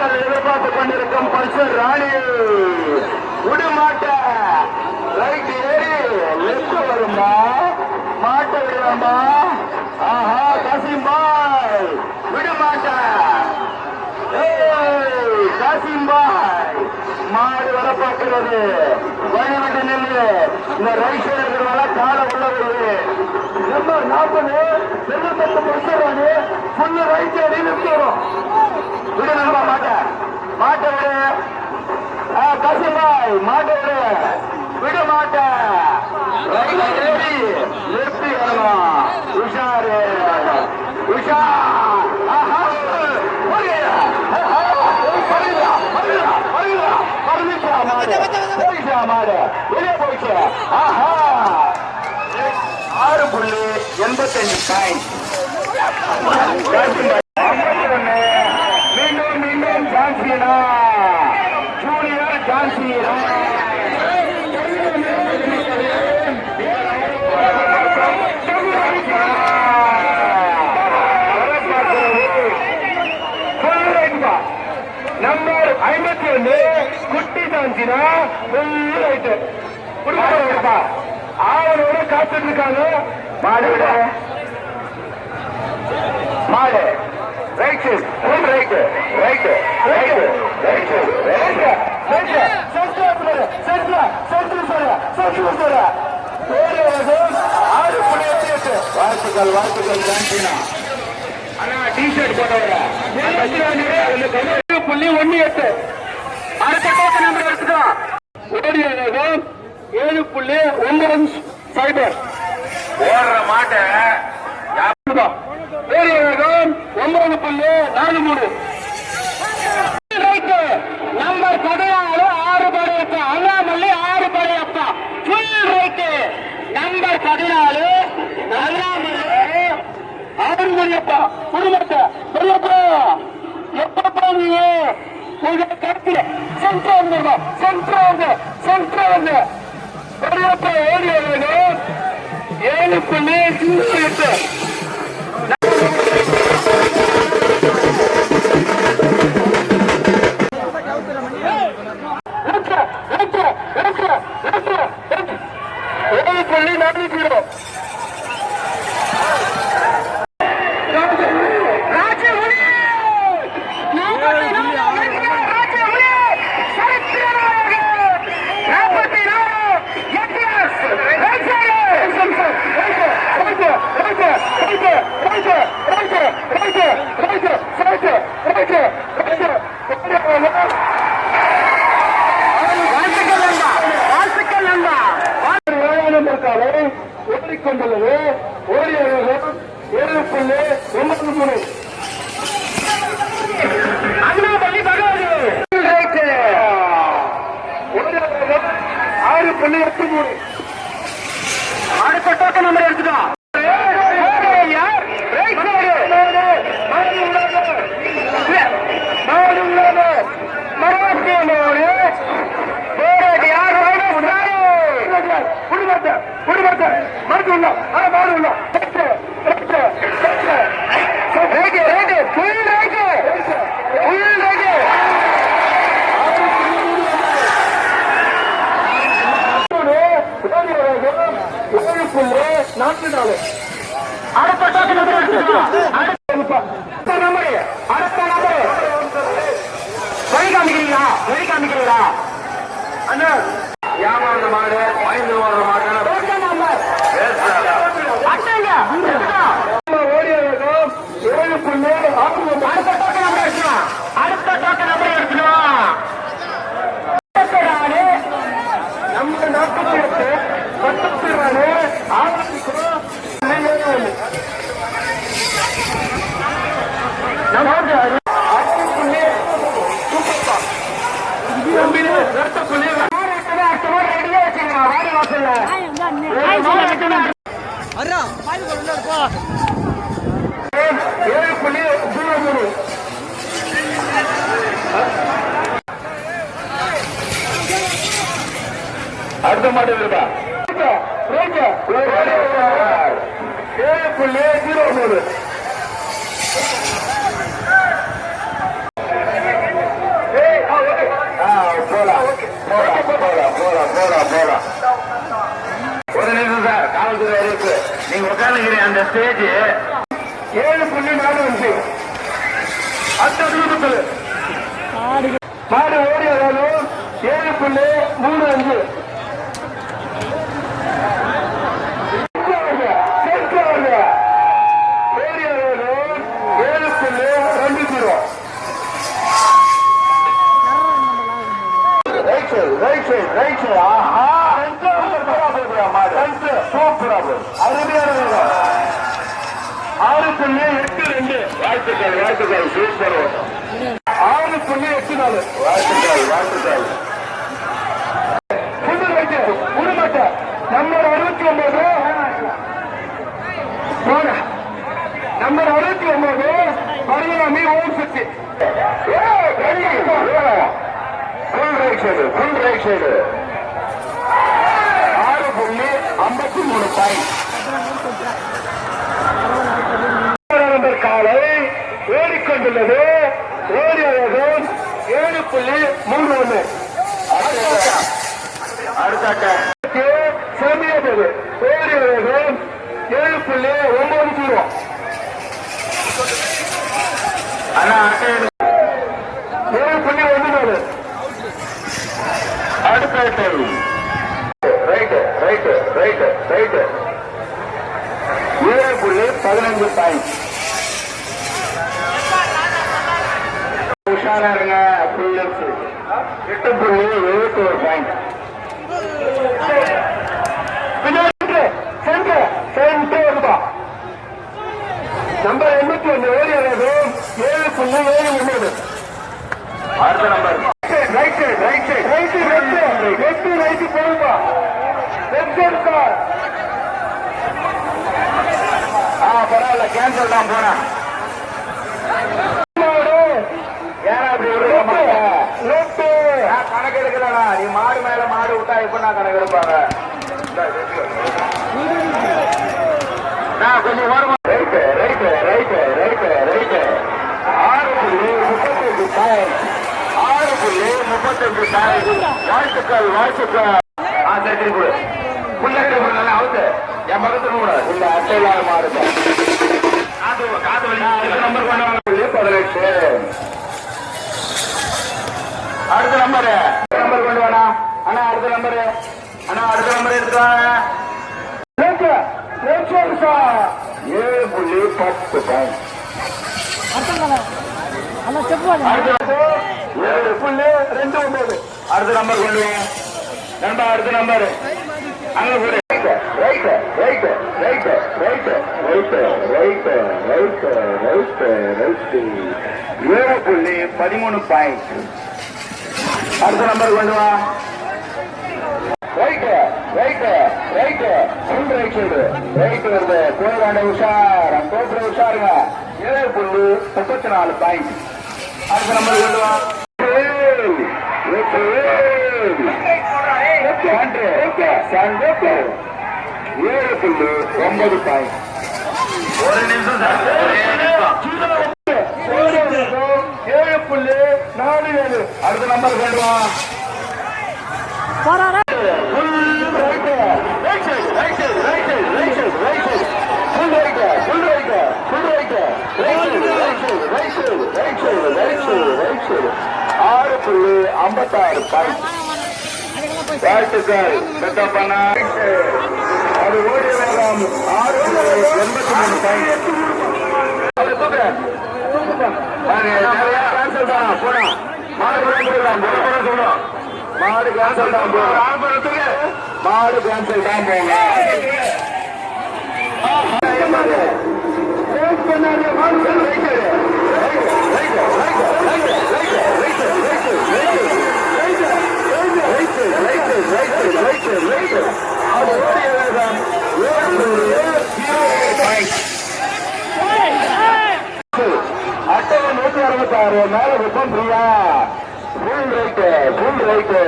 மக்கள் எதிர்பார்த்து கொண்டிருக்கும் பல்சர் ராணி. விடுமாட்ட ரைட் ஏறி லெஃப்ட் வருமா மாட்ட விடுவாமா ஆஹா கசிம்பாய் விடுமாட்ட காசிம்பாய் மாடு வர பார்க்கிறது வழிவிட்டு நில்லு. இந்த ரைட் சைடு இருக்கிறவங்க காலை உள்ள வருது நம்பர் நாற்பது செல்வத்தட்டு பரிசராணி ஃபுல்லு ரைட் சைடு நிறுத்தி விடு நண்பா மாட்ட. மாட்ட விடு. ஆ, காசிம்பாய் மாட்ட விடு விடு மாட்ட ரைட் ஏறி லெஃப்ட் வரணும் உஷாரு உஷா ஆஹா ஓடியா ஆஹா வருகிறா வருகிறா வருகிறா வருகிறா மாடு போயிச்சா மாடு வெளியே போயிச்சு ஆஹா ஆறு புள்ளி எண்பத்தஞ்சு பாயிண்ட் மீண்டும் மீண்டும் ஜான்சினா ஜூனியர் ஜான்சினா நம்பர் ஐம்பத்தி ஒன்று குட்டி ஜான்சினா ரைட்டு குடும்பப்பா ஆவலோட காத்துட்டு இருக்காங்க. மாடு. விட மாடு right full right right right right right right center center center சொல்ல சென்டர் சொல்ல ஆறு புள்ளி எட்டு எட்டு வாழ்த்துக்கள் வாழ்த்துக்கள் ஜான்சினா அண்ணா டிஷர்ட் போட்டவர? புள்ளி ஒண்ணு எட்டு. அடுத்த டோக்கன் நம்பர் எடுத்துக்கலாம் ஓடிய வேகம் ஏழு புள்ளி ஒன்பது சைபர் ஓடுற மாட்டை ஒன்பது புள்ளி நாலு மூணு நம்பர் பதினாலு ஆறு படை அப்பா அண்ணாமல்லி ஆறு படை அப்பா ஃபுல் ரைட்டு நம்பர் பதினாலு அண்ணாமல்லி ஆறு மணி அப்பா குடும்பத்தை பெரியப்பா எப்ப போவீங்க உங்க கருத்து சென்ட்ரா வந்து சென்ட்ரா வந்து சென்ட்ரா வந்து பெரியப்பா ஓடி வருவது ஏழு புள்ளி எட்டு கொண்டுள்ளது. ஓடிய வேகம் ஏழு புள்ளி ஒன்பது மூணு அண்ணாமல்லி பகவானி ஆறு புள்ளி எட்டு மூணு அடுத்த டோக்கன் நம்பர் எடுத்துட்டோம் மருந்து உள்ள மாடு உள்ள right right full right full right ஏழு புள்ளி அடுத்த டோக்கன் அடுத்த நம்பர் அடுத்த நம்பர் வழி காமிக்கிறீங்களா வழி காமிக்கிறீங்களா அண்ணா மாடு மாடு ஏழு புள்ளி அடுத்த டோக்கன் நம்பர் எடுத்துக்கலாம் அடுத்த டோக்கன் நம்பர் எடுத்துக்கலாம் நம்ம நாற்பத்தி எட்டு பத்தொன்பது நாலு ஆயிரத்தி ஏழு புள்ளி ஜீரோ மூணு அடுத்த மாட்டேன் இருப்பா ஏழு புள்ளி ஜீரோ மூணு ஒரு நிமிஷம் சார் காவல்துறை அறிவிப்பு நீங்க உட்காந்துக்கிறீங்க அந்த ஸ்டேஜ் ஏழு புள்ளி நாலு அஞ்சு. அந்த தூரத்தில் மாடு ஓடியதாலும் ஏழு புள்ளி மூணு அஞ்சு. ஆறு புள்ளி எட்டு ரெண்டு. வாழ்த்துக்கள் வாழ்த்துக்கள். சூப்பர். ஆறு புள்ளி எட்டு நாலு. வாழ்த்துக்கள் வாழ்த்துக்கள். புதுமட்ட நம்பர் அறுபத்தி ஒன்பது. நம்பர் அறுபத்தி ஒன்பது பரிணாமி Om Shakti full right side full right side ஆறு புள்ளி இருபத்தி மூணு பாயிண்ட் காலை ஓடிக்கொண்டுள்ளது ஓடி வேகம் ஏழு புள்ளி மூணு ஒன்று அடுத்த சமயது ஓடி வேகம் ஏழு புள்ளி ஒன்பது ஜீரோ ஏழு புள்ளி ஒன்று அடுத்த ரைட்டு ரைட்டு ரைட்டு ரைட்டு ஏழு புள்ளி பதினஞ்சு பாயிண்ட் உஷாரா இருங்க ஃபுல் எட்டு புள்ளி எழுபத்தி ஒரு பாயிண்ட் நம்பர் எண்பத்தி ஒன்று ஏழு வேகம் ஏழு புள்ளி ஏழு ஒன்பது அடுத்த number right side right side right side left right போகுமா லெஃப்ட் சைடு சார் ஆ பரவாயில்ல கேன்சல் தான் போனா கணக்கு எடுக்கலடா. நீ மாடு மேல மாடு விட்டா இப்ப நான் கணக்கு எடுப்பாங்க? நான் கொஞ்சம் ஓரமா. Right right right right right ஆறு புள்ளி முப்பத்தஞ்சு பாயிண்ட் ஆறு புள்ளி முப்பத்தஞ்சு பாயிண்ட் வாழ்த்துக்கள் வாழ்த்துக்கள். ஆ சரி திருப்பி கொடு. புள்ளகிட்ட கொடு, நல்லா அவுத்து. என் பக்கத்துல கூட இல்ல அட்டை இல்லாத பதினெட்டு. அடுத்த நம்பர் நம்பர் கொண்டு வேணா அண்ணா அடுத்த நம்பர் அண்ணா அடுத்த நம்பர் எடுத்துக்காங்க ஏழு புள்ளி பத்து ஏழு புள்ளி ரெண்டு ஒன்பது. அடுத்த நம்பர் கொண்டு நண்பா அடுத்த நம்பர் அங்க ரைட் ரைட் ரைட் ரைட் ஏழு புள்ளி பதிமூணு பாயிண்ட் அடுத்த நம்பர் கொண்டு வா right right right full right side right வருது கோயிலாண்ட உஷார் தோற்ற உஷாருங்க ஏழு புள்ளி முப்பத்தி நாலு பாயிண்ட் அடுத்த நம்பர் கொண்டு வா ஏழு, ஏழு. சான்று, ஏழு புள்ளி ஒன்பது பாயிண்ட் ஒரு நிமிஷம் ஏழு புள்ளி நாலு ஏழு அடுத்த நம்பர் கொண்டு வா. போறாரா? ஆறு புள்ளி ஐம்பத்தாறு பாயிண்ட் வாழ்த்துக்கள் பெத்தப்பண்ணா அது நாம் ஆறு எண்பத்தி மூணு பாயிண்ட் மாடு கேன்சல் தான் போகும் மாடு கேன்சல் தான் போகும் நூத்தி மேல விப்பம் பிரியா? ஃபுல் ரைட்டு ஃபுல் ரைட்டு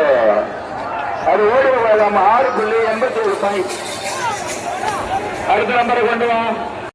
அது ஓடி நம்ம ஆறு புள்ளி எண்பத்தி ஏழு பாயிண்ட் அடுத்த நம்பரை கொண்டு வா.